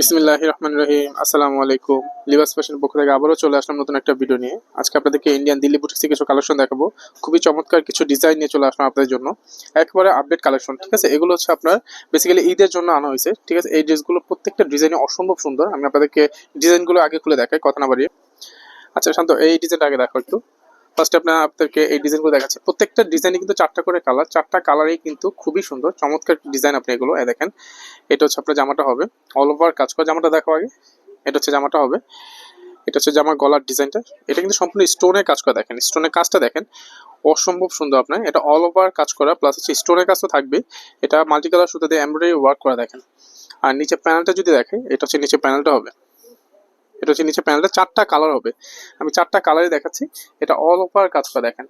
বিসমিল্লাহ রহমান রহিম আসসালামু আলাইকুম। লিবাস ফ্যাশনের পক্ষ থেকে আবারও চলে আসলাম নতুন একটা ভিডিও নিয়ে। আজকে আপনাদেরকে ইন্ডিয়ান দিল্লি বুটিক্সে কিছু কালেকশন দেখাবো। খুবই চমৎকার কিছু ডিজাইন নিয়ে চলে আসলাম আপনাদের জন্য। একবারে আপডেট কালেকশন ঠিক আছে? এগুলো হচ্ছে আপনার বেসিক্যালি ঈদের জন্য আনা হয়েছে, ঠিক আছে? এই ড্রেসগুলো প্রত্যেকটা ডিজাইনে অসম্ভব সুন্দর। আমি আপনাদেরকে ডিজাইনগুলো আগে খুলে দেখাই, কথা না বাড়িয়ে। আচ্ছা শান্ত, এই ডিজাইনটা আগে দেখো একটু। ফার্স্ট আপনার আপনাদেরকে এই ডিজাইনগুলো দেখাচ্ছি। প্রত্যেকটা ডিজাইনে কিন্তু চারটা করে কালার চারটা কালারই কিন্তু খুবই সুন্দর। চমৎকার ডিজাইন আপনি এগুলো দেখেন। এটা হচ্ছে আপনার জামাটা হবে। অল ওভার কাজ করা জামাটা দেখো আগে। এটা হচ্ছে জামাটা হবে। এটা হচ্ছে জামার গলার ডিজাইনটা এটা কিন্তু সম্পূর্ণ স্টোনের কাজ করা, দেখেন। স্টোনের কাজটা দেখেন। অসম্ভব সুন্দর আপনার। এটা অল ওভার কাজ করা প্লাস হচ্ছে স্টোনের কাজ তো থাকবে এটা মাল্টি কালার সুতো দিয়ে এমব্রয়ডারি ওয়ার্ক করা, দেখেন। আর নিচে প্যানেলটা যদি দেখে, এটা হচ্ছে নিচে প্যানেলটা হবে। এটা হচ্ছে নিচে প্যানেলটা চারটা কালার হবে। আমি চারটা কালারই দেখাচ্ছি। এটা অল ওভার কাজ করা দেখেন।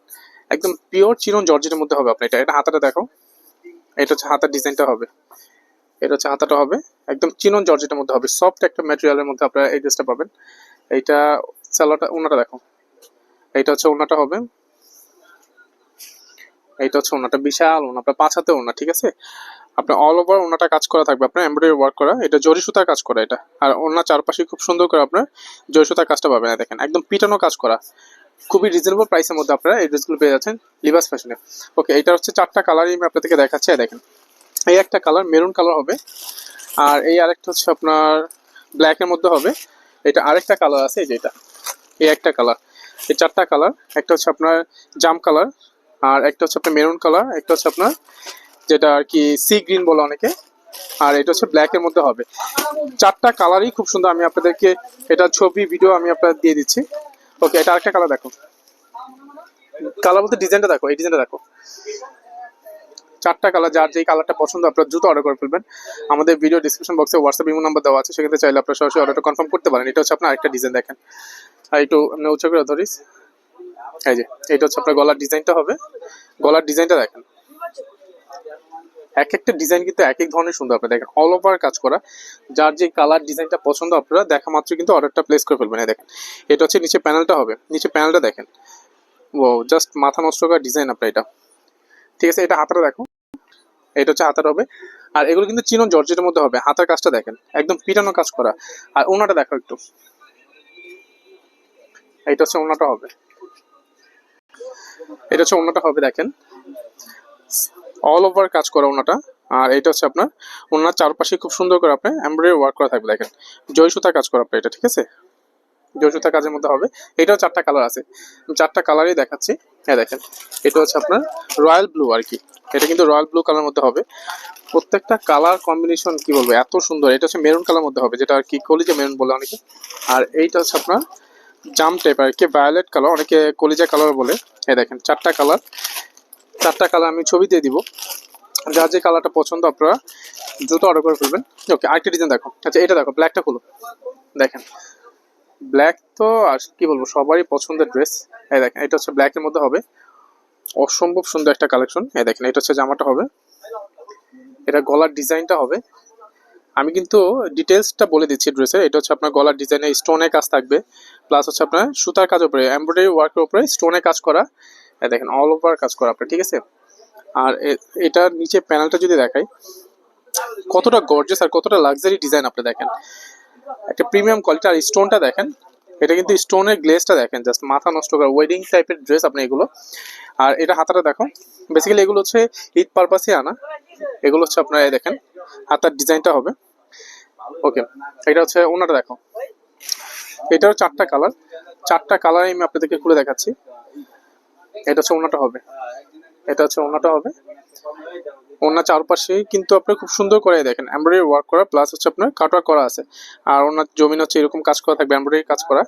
একদম পিওর চিরন জর্জেটের মধ্যে হবে আপনার এটা। এটা হাতাটা দেখো। এটা হচ্ছে হাতার ডিজাইনটা হবে। এটা হচ্ছে হাতাটা হবে। একদম চিনন জর্জেটের মধ্যে হবে। সফট একটা ম্যাটেরিয়ালের মধ্যে আপনারা এই ড্রেসটা পাবেন। এইটা সালোয়ারটা ওনাটা দেখো। এইটা হচ্ছে ওনাটা হবে। এইটা হচ্ছে ওনাটা বিশাল ওনা আপনার পাঁচ হাতে ওনা ঠিক আছে? আপনার অল ওভার ওনাটা কাজ করা থাকবে, আপনার এমব্রয়ডারি ওয়ার্ক করা, এটা জরি সুতার কাজ করা এটা। আর ওনার চারপাশে খুব সুন্দর করে আপনার জরি সুতার কাজটা পাবেন দেখেন, একদম পিটানো কাজ করা। খুবই রিজনেবল প্রাইসের মধ্যে আপনারা এই ড্রেসগুলো পেয়ে যাচ্ছেন লিবাস ফ্যাশনে ওকে এটা হচ্ছে চারটা কালারই আমি আপনাদেরকে দেখাচ্ছি দেখেন। এই একটা কালার মেরুন কালার হবে, আর এই আরেকটা হচ্ছে আপনার ব্ল্যাকের মধ্যে হবে। এটা আরেকটা কালার আছে, এই যে এটা। এই একটা কালার এই চারটা কালার একটা হচ্ছে আপনার জাম কালার আর একটা হচ্ছে আপনার মেরুন কালার একটা হচ্ছে আপনার যেটা আর কি সি গ্রিন বলে অনেকে। আর এটা হচ্ছে ব্ল্যাকের মধ্যে হবে। চারটা কালারই খুব সুন্দর। আমি আপনাদেরকে এটা ছবি ভিডিও আমি আপনাদের দিয়ে দিচ্ছি। ওকে এটা আরেকটা কালার দেখো। কালার বলতে ডিজাইনটা দেখো, এই ডিজাইনটা দেখো। চারটা কালার যার যেই কালারটা পছন্দ, আপনারা দ্রুত অর্ডার করে ফেলবেন। আমাদের ভিডিও ডিসক্রিপশন বক্সে হোয়াটসঅ্যাপ ইমো নাম্বার দেওয়া আছে। সেক্ষেত্রে চাইলে আপনারা সরাসরি অর্ডারটা কনফার্ম করতে পারেন। এটা হচ্ছে আপনার আরেকটা ডিজাইন দেখেন। আর একটু আপনি উচ্চ করে ধরিস এই যে, এটা হচ্ছে আপনার গলার ডিজাইনটা হবে। গলার ডিজাইনটা দেখেন। এক একটা ডিজাইন কিন্তু এক এক ধরনের সুন্দর আপনি দেখেন অল ওভার কাজ করা। যার যে কালার ডিজাইনটা পছন্দ আপনারা, দেখা মাত্র কিন্তু অর্ডারটা প্লেস করে ফেলবেন। দেখেন, এটা হচ্ছে নিচে প্যানেলটা হবে। নিচে প্যানেলটা দেখেন। ও জাস্ট মাথা নষ্ট করা ডিজাইন আপনার এটা। ঠিক আছে, এটা হাতাটা দেখো। এটা হচ্ছে হাতার হবে। আর এগুলো কিন্তু চিনন জর্জেটের মধ্যে হবে। হাতার কাজটা দেখেন, একদম পিটানো কাজ করা। আর ওনাটা দেখো একটু। এটা হচ্ছে ওনাটা হবে। এটা হচ্ছে ওনাটা হবে, দেখেন। অল ওভার কাজ করা ওনাটা। আর এটা হচ্ছে আপনার, ওনার চারপাশে খুব সুন্দর করে আপনি এমব্রয়ডারি ওয়ার্ক করা থাকবে, দেখেন। জয় সুতা কাজ করা আপনার এটা, ঠিক আছে? জয় সুতা কাজের মধ্যে হবে। এটাও চারটা কালার আছে। চারটা কালারই দেখাচ্ছি। হ্যাঁ দেখেন, এটা হচ্ছে আপনার রয়্যাল ব্লু আর কি। এটা কিন্তু রয়্যাল ব্লু কালার মধ্যে হবে। প্রত্যেকটা কালার কম্বিনেশন কি বলব, এত সুন্দর। এটা হচ্ছে মেরুন কালার মধ্যে হবে, যেটা আর কি কলিজা মেরুন বলে অনেকে। আর এইটা হচ্ছে আপনার জাম টাইপ আর কি ভায়োলেট কালার অনেকে কলিজা কালার বলে। এই দেখেন, চারটা কালার চারটা কালার আমি ছবি দিয়ে দিব। যা যে কালারটা পছন্দ আপনারা দ্রুত অর্ডার করে ফেলবেন। ওকে আরেকটা ডিজাইন দেখো। আচ্ছা এটা দেখো ব্ল্যাকটা খুলো। দেখেন ব্ল্যাক তো আর কি বলব, সবারই পছন্দের ড্রেস এই দেখেন, এটা হচ্ছে ব্ল্যাকের মধ্যে হবে। অসম্ভব সুন্দর একটা কালেকশন এই দেখেন, এটা হচ্ছে জামাটা হবে। এটা গলার ডিজাইনটা হবে। আমি কিন্তু ডিটেলসটা বলে দিচ্ছি ড্রেসের এটা হচ্ছে আপনার গলার ডিজাইনে স্টোনের কাজ থাকবে। প্লাস হচ্ছে আপনার সুতার কাজ উপরে এমব্রয়ডারি ওয়ার্কের উপরে স্টোনের কাজ করা। দেখেন অল ওভার কাজ করা আপনার, ঠিক আছে? আর এটার নিচে প্যানেলটা যদি দেখাই, কতটা গর্জেস আর কতটা লাক্সারি ডিজাইন আপনি দেখেন। একটা প্রিমিয়াম কোয়ালিটি আর স্টোনটা দেখেন, এটা কিন্তু স্টোনের গ্লেসটা দেখেন জাস্ট মাথা নষ্ট করা ওয়েডিং টাইপের ড্রেস আপনি এগুলো। আর এটা হাতাটা দেখো বেসিক্যালি এগুলো হচ্ছে ঈদ পারপাসে আনা, এগুলো হচ্ছে আপনারা দেখেন, হাতার ডিজাইনটা হবে। ওকে এটা হচ্ছে ওনাটা দেখো। এটারও চারটা কালার চারটা কালার আমি আপনাদেরকে খুলে দেখাচ্ছি। এটা হচ্ছে ওনাটা হবে। এটা হচ্ছে ওনাটা হবে। ওনার চারপাশে কিন্তু আপনি খুব সুন্দর করে দেখেন। এমব্রয়ডারি ওয়ার্ক করা, প্লাস হচ্ছে আপনার কাটওয়ার্ক করা আছে। আর ওনার জমিন হচ্ছে এরকম কাজ করা থাকবে, এমব্রয়ডারি কাজ করা।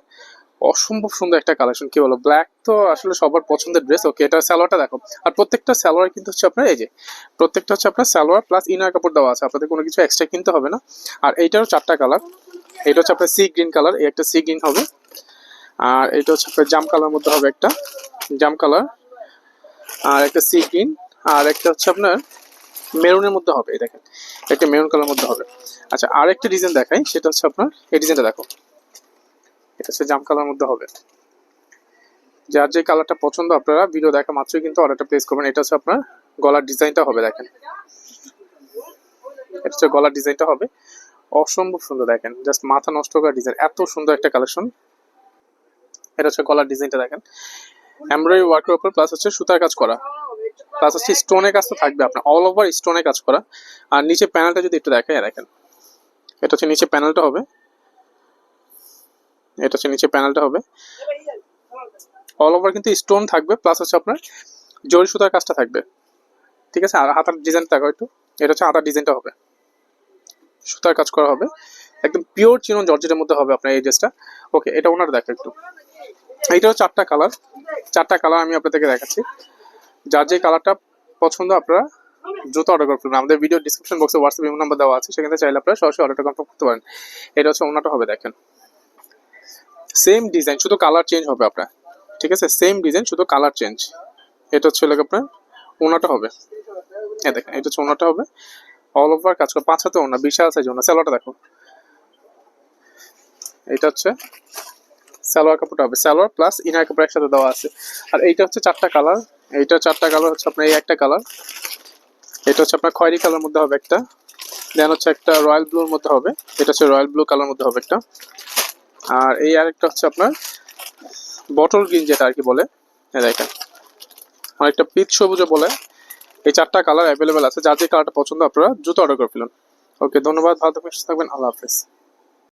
অসম্ভব সুন্দর একটা কালেকশন কি বলো ব্ল্যাক তো আসলে সবার পছন্দের ড্রেস ওকে এটা সালোয়ারটা দেখো। আর প্রত্যেকটা সালোয়ার কিন্তু হচ্ছে আপনার, এই যে, প্রত্যেকটা হচ্ছে আপনার সালোয়ার প্লাস ইনার কাপড় দেওয়া আছে। আপনাদের কোনো কিছু এক্সট্রা কিনতে হবে না। আর এইটারও চারটা কালার এটা হচ্ছে আপনার সি গ্রিন কালার এই একটা সি গ্রিন হবে। আর এটা হচ্ছে আপনার জাম কালার মধ্যে হবে একটা, জাম কালার। আর একটা সি গ্রিন আর একটা হচ্ছে আপনার মেরুনের মধ্যে হবে দেখেন, একটা মেরুন কালার মধ্যে হবে। আচ্ছা আর একটা ডিজাইন দেখাই, সেটা হচ্ছে আপনার, এই ডিজাইনটা দেখো, এটা হচ্ছে জাম কালার মধ্যে হবে। যার যে কালারটা পছন্দ আপনারা ভিডিও দেখা মাত্রই কিন্তু অর্ডারটা প্লেস করবেন, এটা হচ্ছে আপনার গলার ডিজাইনটা হবে, দেখেন। এটা হচ্ছে গলার ডিজাইনটা হবে। অসম্ভব সুন্দর, দেখেন জাস্ট মাথা নষ্ট করা ডিজাইন এত সুন্দর একটা কালেকশন এটা হচ্ছে গলার ডিজাইনটা দেখেন। এমব্রয়ডারি ওয়ার্কের উপর প্লাস হচ্ছে সুতার কাজ করা। প্লাস হচ্ছে স্টোনের কাজ তো থাকবে আপনার অল ওভার স্টোনের কাজ করা। আর নিচে প্যানেলটা যদি একটু দেখেন দেখেন। এটা হচ্ছে নিচে প্যানেলটা হবে। এটা হচ্ছে নিচে প্যানেলটা হবে। অল ওভার কিন্তু স্টোন থাকবে প্লাস হচ্ছে আপনার জরি সুতার কাজটা থাকবে। ঠিক আছে? আর হাতার ডিজাইন দেখো একটু। এটা হচ্ছে হাতার ডিজাইনটা হবে। সুতার কাজ করা হবে। একদম পিওর চিনন জর্জেটের মধ্যে হবে আপনার এই ড্রেসটা ওকে এটা ওনার দেখো একটু। এইটাও চারটা কালার চারটা কালার আমি আপনাদেরকে দেখাচ্ছি। যার যে কালারটা পছন্দ আপনারা দ্রুত অর্ডার করে ফেলবেন আমাদের ভিডিও ডিসক্রিপশন বক্সে হোয়াটসঅ্যাপ ইমেল নাম্বার দেওয়া আছে, সেখানে চাইলে আপনারা সরাসরি অর্ডারটা কনফার্ম করতে পারেন। এটা হচ্ছে ওনাটা হবে, দেখেন। সেম ডিজাইন শুধু কালার চেঞ্জ হবে আপনার। ঠিক আছে? সেম ডিজাইন শুধু কালার চেঞ্জ এটা হচ্ছে লাগে আপনার ওনাটা হবে। হ্যাঁ দেখেন, এটা হচ্ছে ওনাটা হবে। অল ওভার কাজ করে, পাঁচ হাতে ওনা, বিশাল সাইজ ওনা। স্যালোয়ারটা দেখো। এটা হচ্ছে সালোয়ার কাপড়টা হবে। সালোয়ার প্লাস ইনার কাপড় একসাথে দেওয়া আছে। আর এইটা হচ্ছে চারটা কালার এইটা চারটা কালার হচ্ছে আপনার এই একটা কালার এটা হচ্ছে আপনার খয়েরি কালার মধ্যে হবে একটা। দেন হচ্ছে একটা রয়্যাল ব্লুর মধ্যে হবে। এটা হচ্ছে রয়্যাল ব্লু কালার মধ্যে হবে একটা। আর এই আরেকটা হচ্ছে আপনার বটল গ্রিন যেটা আর কি বলে। দেখেন। অনেকটা পিচ সবুজে বলে। এই চারটা কালার অ্যাভেলেবেল আছে। যার যে কালারটা পছন্দ আপনারা, দ্রুত অর্ডার করে ফেলুন। ওকে ধন্যবাদ। ভালো থাকবেন সুস্থ থাকবেন, আল্লাহ হাফেজ।